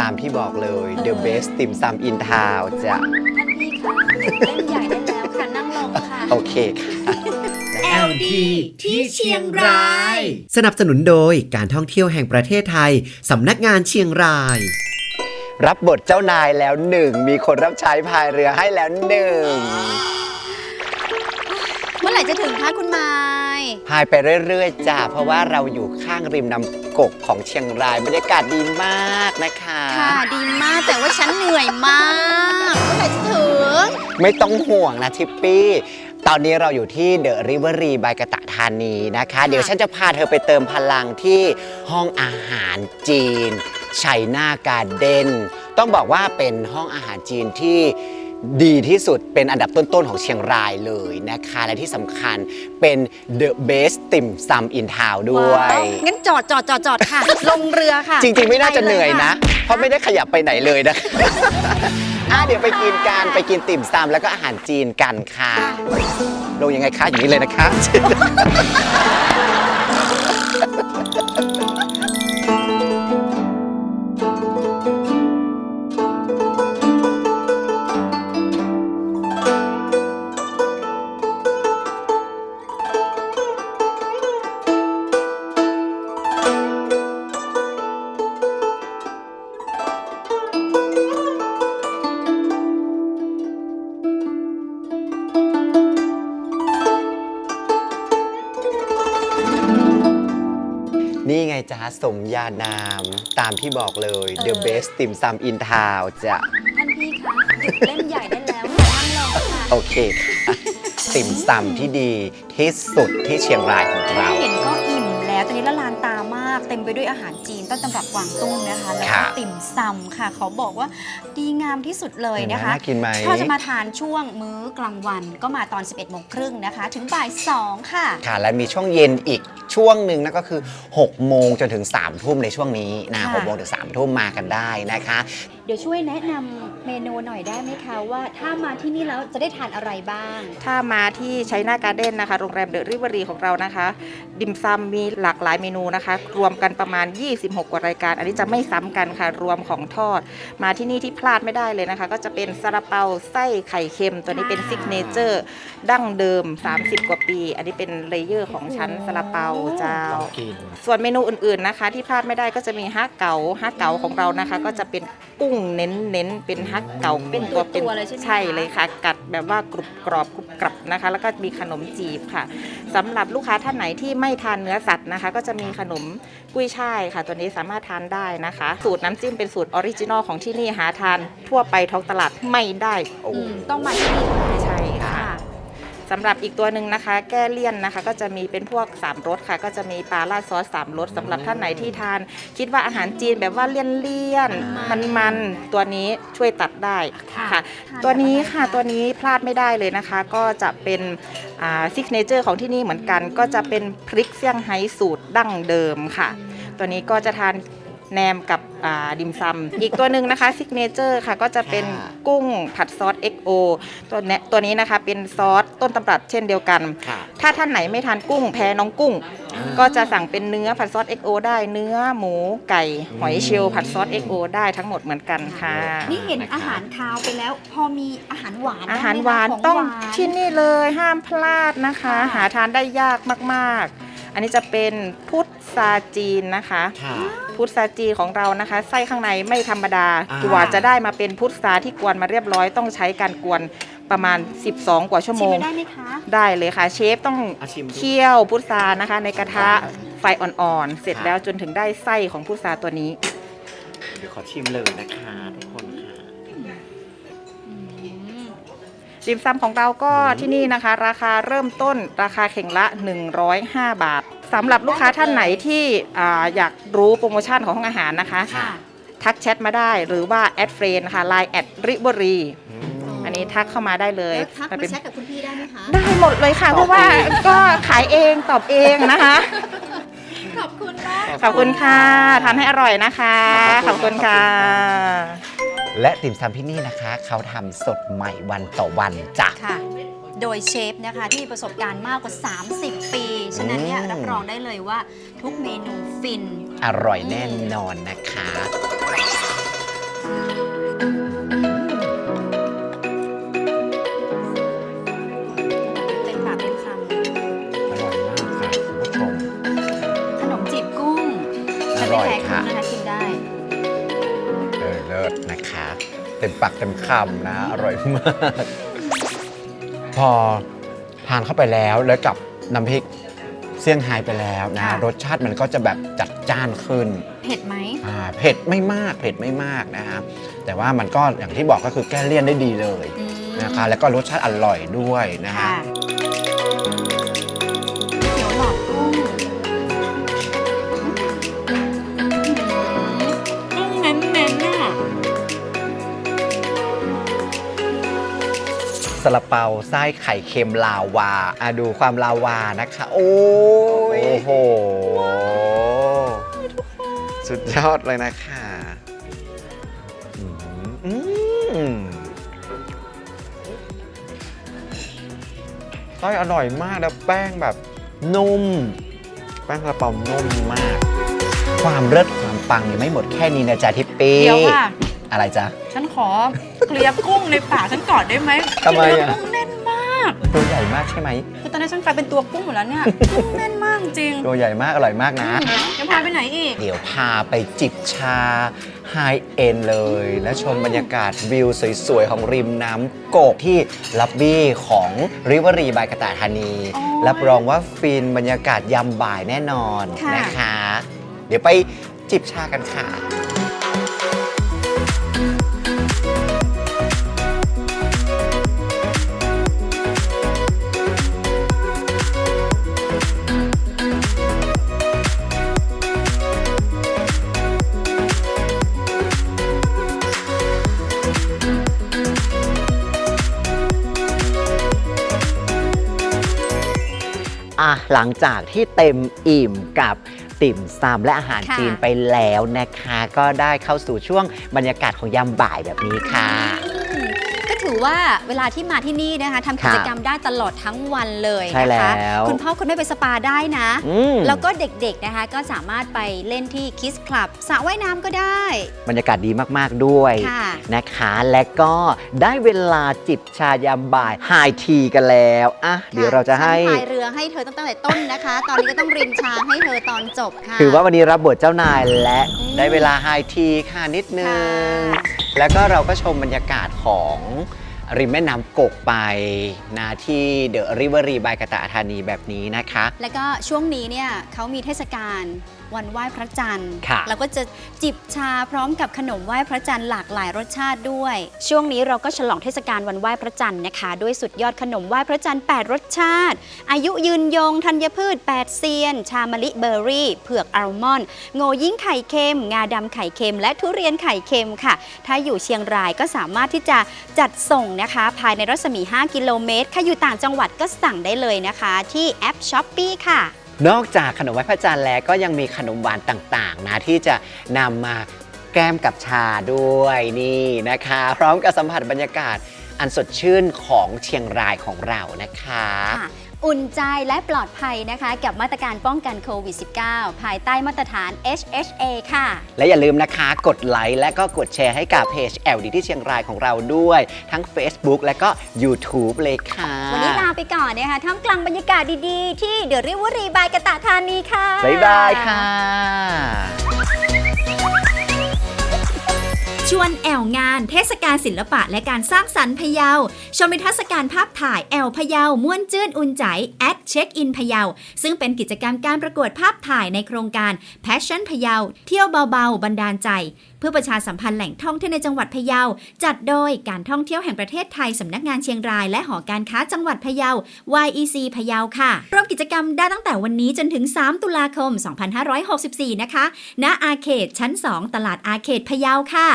ตามที่บอกเลย The best ติ่มซำ in town จะท่านพี่คะเล่นใหญ่ได้แล้วค่ะ นั่งลงค่ะ โอเคค่ะ LD ที่เชียงราย สนับสนุนโดยการท่องเที่ยวแห่งประเทศไทย สำนักงานเชียงราย รับบทเจ้านายแล้วหนึ่ง มีคนรับใช้พายเรือให้แล้วหนึ่ง เมื่อไหร่จะถึงคะคุณไม้ พายไปเรื่อยๆจ้าเพราะว่าเราอยู่ข้างริมน้ำกกของเชียงรายบรรยากาศดีมากนะคะค่ะดีมากแต่ว่าฉันเหนื่อยมากเมื่อไหร่จะถึง ไม่ต้องห่วงนะทิปปี้ตอนนี้เราอยู่ที่เดอะริเวอรี่บายกะตะธานีนะคะ เดี๋ยวฉันจะพาเธอไปเติมพลังที่ห้องอาหารจีน ชัยนาการเดนต้องบอกว่าเป็นห้องอาหารจีนที่ดีที่สุดเป็นอันดับต้น ๆ ของเชียงรายเลยนะคะ และที่สำคัญเป็น The Best ติ่มซำอินทาวด้วย งั้นจอดจอดจอดจอดค่ะ ลงเรือค่ะ จริง ๆ ไม่น่าจะเหนื่อยนะไปลค่เพราะไม่ได้ขยับไปไหนเลยนะคะอะเดี๋ยวไปกินกันไปกินติ่มซำแล้วก็อาหารจีนกันค่ะ ลงยังไงคะ อย่างนี้เลยนะคะ ไงจ้าสมญานามตามที่บอกเลย The best ติ่มซำอินทาวจะท่านพี่คะหยุดเล่นใหญ่ได้แล้วค่ะนั่งลงค่ะโอเคค่ะติ่มซำที่ดีที่สุดที่เชียงรายของเรา เห็นก็อิ่มแล้วตอนนี้ละลานตามากเต็มไปด้วยอาหารจีนต้นตำรับกวางตุ้งนะคะ แล้วครัก็บติ่มซำค่ะ เขาบอกว่าดีงามที่สุดเลยนะคะน่ากินไหม ถ้าจะมาทานช่วงมื้อกลางวันก็มาตอน 11โมงครึ่งนะคะ ถึงบ่าย 2 ค่ะ ค่ะและมีช่วงเย็นอีก ช่วงหนึ่งนั่นก็คือ 6 โมงจนถึง 3 ทุ่มในช่วงนี้นะค่ะ 6โมงถึง 3 ทุ่มมากันได้นะคะ เดี๋ยวช่วยแนะนำเมนูหน่อยได้ไหมคะว่าถ้ามาที่นี่แล้วจะได้ทานอะไรบ้าง ถ้ามาที่ชัยนาการ์เด้นนะคะ โรงแรมเดอะริเวอรี่ของเรานะคะ ดิมซัมมีหลากหลายเมนูนะคะ รวมกันประมาณ 26 กว่ารายการ อันนี้จะไม่ซ้ำกันค่ะ รวมของทอด มาที่นี่ที่พลาดไม่ได้เลยนะคะ ก็จะเป็นซาลาเปาไส้ไข่เค็ม ตัวนี้เป็นค่ะซิกเนเจอร์ดั้งเดิม 30 กว่าปี อันนี้เป็นเลเยอร์ของชั้นซาลาเปาเจ้าส่วนเมนูอื่นๆนะคะ ที่พลาดไม่ได้ก็จะมีฮักเก๋าฮักเก๋าของเรานะคะ ก็จะเป็นกุ้งเน้นๆเป็นฮักเก๋าเป็นตัวตัวๆเลยใช่ไหมคะ ใช่เลยค่ะ กัดแบบว่ากรุบกรอบกรุบกรับนะคะ แล้วก็มีขนมจีบค่ะสำหรับลูกค้าท่านไหนที่ไม่ทานเนื้อสัตว์นะคะ ก็จะมีขนมกุ้ยช่ายค่ะ ตัวนี้สามารถทานได้นะคะ สูตรน้ำจิ้มเป็นสูตรออริจินอลของที่นี่หาทานทั่วไปท้องตลาดไม่ได้โอ้อืมต้องมาที่นี่ สำหรับอีกตัวหนึ่งนะคะ แก้เลี่ยนนะคะ ก็จะมีเป็นพวก3รสค่ะ ก็จะมีปลาราดซอสสามรสสำหรับท่านไหนที่ทาน คิดว่าอาหารจีนแบบว่าเลี่ยนเลี่ยนๆมันมันๆตัวนี้ช่วยตัดได้ค่ะค่ะทานตัวนี้แบบไหนค่ะคะตัวนี้พลาดไม่ได้เลยนะคะ ก็จะเป็นซิกเนเจอร์ของที่นี่เหมือนกัน ก็จะเป็นพริกเซี่ยงไฮ้สูตรดั้งเดิมค่ะ ตัวนี้ก็จะทาน แนมกับอ่าดิมซัมอีกตัวหนึ่งนะคะซิกเนเจอร์ค่ะก็จะเป็นค่ะกุ้งผัดซอส XO ตัวเนี้ยตัวนี้นะคะเป็นซอสต้นตำรับเช่นเดียวกันค่ะถ้าท่านไหนไม่ทานกุ้งแพ้น้องกุ้ง ก็จะสั่งเป็นเนื้อผัดซอส XO ได้เนื้อหมูไก่หอยเชลล์ผัดซอส XO ได้ทั้งหมดเหมือนกันค่ะ นี่เห็นอาหารคาวไปแล้วพอมีอาหารหวานอาหารได้ไมคะหวานขต้องหวานที่นี่เลยห้ามพลาดนะคะค่ะหาทานได้ยากมากๆ อันนี้จะเป็นพุทราจีนนะคะ ค่ะ พุทราจีนของเรานะคะ ไส้ข้างในไม่ธรรมดาอ่ากว่าจะได้มาเป็นพุทราที่กวนมาเรียบร้อยต้องใช้การกวนประมาณ 12 กว่าชั่วโมชิมงไปได้ไหมคะ ได้เลยค่ะเชฟต้องอาชิมดู เคี่ยวพุทรานะคะ ในกระทะไฟอ่อนๆ เสร็จค่ะแล้วจนถึงได้ไส้ของพุทราตัวนี้ เดี๋ยวขอชิมเลยนะคะทุกคน ค่ะดิมซัมของเราก็ที่นี่นะคะ ราคาเริ่มต้นราคาเข่งละ 105 บาทสำหรับลูกค้าท่านไหนที่อ่าอยากรู้โปรโมชั่นของห้องอาหารนะคะ ค่ะ ทักแชทมาได้หรือว่าแอดเฟรนค่ะไลน์แอดริบรีอันนี้ทักเข้ามาได้เลยแล้วทักมันมาเป็น แชทกับคุณพี่ได้ไหมคะ ได้หมดเลยค่ะ เพราะว่าก็ขายเองตอบเองนะคะ ขอบคุณมาก ขอบคุณค่ะ ทานให้อร่อยนะคะขอบคุณค่ะ และติ่มซำที่นี่นะคะ เขาทำสดใหม่วันต่อวันจ้ะ ค่ะ โดยเชฟนะคะที่มีประสบการณ์มากกว่า 30 ปี ฉะนั้นเนี่ยอืม รับรองได้เลยว่าทุกเมนูฟิน อร่อยแน่นอนนะคะ เต็มปากเต็มคำนะ อร่อยมาก พอทานเข้าไปแล้วแล้วกับน้ำพริกเซี่ยงไฮ้ไปแล้วนะ ค่ะ รสชาติมันก็จะแบบจัดจ้านขึ้น เผ็ดไหม อ่าเผ็ดไม่มากเผ็ดไม่มากนะฮะแต่ว่ามันก็อย่างที่บอกก็คือแก้เลี่ยนได้ดีเลยอืมนะคะแล้วก็รสชาติอร่อยด้วยนะฮะ ค่ะ ซาลาเปาไส้ไข่เค็มลาวาอะดูความลาวานะคะ โอ้ยโอ้โห สุดยอดเลยนะคะอืมอืมไส้อร่อยมากแล้วแป้งแบบนุ่ม แป้งซาลาเปานุ่มมาก ความเลิศความปังยังไม่หมดแค่นี้นะจ๊ะทิปปี้ เดี๋ยวค่ะ อะไรจ๊ะ ฉันขอเกลียบกุ้งในปากฉันก่อนได้ไหมทำไมอะ กุ้งแน่นมากตัวใหญ่มากใช่ไหม คือตอนนี้ฉันกลายเป็นตัวกุ้งหมดแล้วเนี่ยกุ้งแน่นมากจริงตัวใหญ่มากอร่อยมากนะ จะพาไปไหนอีก เดี๋ยวพาไปจิบชาไฮเอ็นเลย และชมบรรยากาศวิวสวยๆ ของริมน้ำโกกที่ลับบี้ของริเวอรีบายกตาธานี โอ้ยรับรองว่าฟินบรรยากาศยามบ่ายแน่นอนค่ะ นะคะ เดี๋ยวไปจิบชากันค่ะ อะหลังจากที่เต็มอิ่มกับติ่มซำและอาหารค่ะ จีนไปแล้วนะคะ ก็ได้เข้าสู่ช่วงบรรยากาศของยามบ่ายแบบนี้ค่ะ ถือว่าเวลาที่มาที่นี่นะคะทำกิจกรรมได้ตลอดทั้งวันเลยใช่นะคะแล้วคุณพ่อคุณแม่ไปสปาได้นะอืมแล้วก็เด็กๆนะคะก็สามารถไปเล่นที่คิสคลับสระว่ายน้ำก็ได้ บรรยากาศดีมากๆด้วยค่ะนะคะ และก็ได้เวลาจิบชายามบ่ายไฮทีกันแล้วอะเดี๋ยวเราจะให้ฉันพายเรือให้เธอตั้งแต่ต้นนะคะ ตอนนี้ก็ต้องรินชาให้เธอตอนจบค่ะถือว่าวันนี้รับบทเจ้านายและอืม ได้เวลาไฮทีค่ะนิดนึค่ะงแล้วก็เราก็ชมบรรยากาศของริมแม่น้ำกกไปนะที่เดอะริเวอรีบายกะตะธานีแบบนี้นะคะ แล้วก็ช่วงนี้เนี่ยเขามีเทศกาล วันไหว้พระจันทร์ค่ะเราก็จะจิบชาพร้อมกับขนมไหว้พระจันทร์หลากหลายรสชาติด้วย ช่วงนี้เราก็ฉลองเทศกาลวันไหว้พระจันทร์นะคะ ด้วยสุดยอดขนมไหว้พระจันทร์ 8 รสชาติ อายุยืนยงธัญพืช 8 เซียน ชามะลิเบอร์รี่ เผือกอัลมอนด์โงยิ่งไข่เค็ม งาดำไข่เค็ม และทุเรียนไข่เค็มค่ะ ถ้าอยู่เชียงรายก็สามารถที่จะจัดส่งนะคะ ภายในรัศมี 5 กิโลเมตรใครอยู่ต่างจังหวัดก็สั่งได้เลยนะคะ ที่แอป s h อ p e e ค่ะ นอกจากขนมไหว้พระจันทร์แล้วก็ยังมีขนมหวานต่างๆนะที่จะนำมาแก้มกับชาด้วยนี่นะคะ พร้อมกับสัมผัสบรรยากาศอันสดชื่นของเชียงรายของเรานะคะค่ะ อุ่นใจและปลอดภัยนะคะกับมาตรการป้องกันโควิด -19 ภายใต้มาตรฐาน HHA ค่ะ และอย่าลืมนะคะ กดไลค์และก็กดแชร์ให้กับเพจ LD ที่เชียงรายของเราด้วย ทั้ง Facebook และก็ YouTube เลยค่ะ วันนี้ลาไปก่อนนะคะท่ามกลางบรรยากาศดีๆ ที่เดอะริเวอรี่บายกะตะธานีค่ะ บ๊ายบายค่ะ ชวนแอลงานเทศกาลศิลปะและการสร้างสรรค์พะเยา ชมนิทรรศการภาพถ่ายแอลพะเยาม่วนจื้นอุ่นใจแอดเช็คอินพะเยา ซึ่งเป็นกิจกรรมการประกวดภาพถ่ายในโครงการ Passion พะเยา เที่ยวเบาๆ บันดาลใจ เพื่อประชาสัมพันธ์แหล่งท่องเที่ยวในจังหวัดพะเยา จัดโดยการท่องเที่ยวแห่งประเทศไทยสำนักงานเชียงราย และหอการค้าจังหวัดพะเยา YEC พะเยาค่ะร่วมกิจกรรมได้ตั้งแต่วันนี้จนถึง 3 ตุลาคม 2564 นะคะ ณอาเขตชั้น 2 ตลาดอาเขตพะเยาค่ะ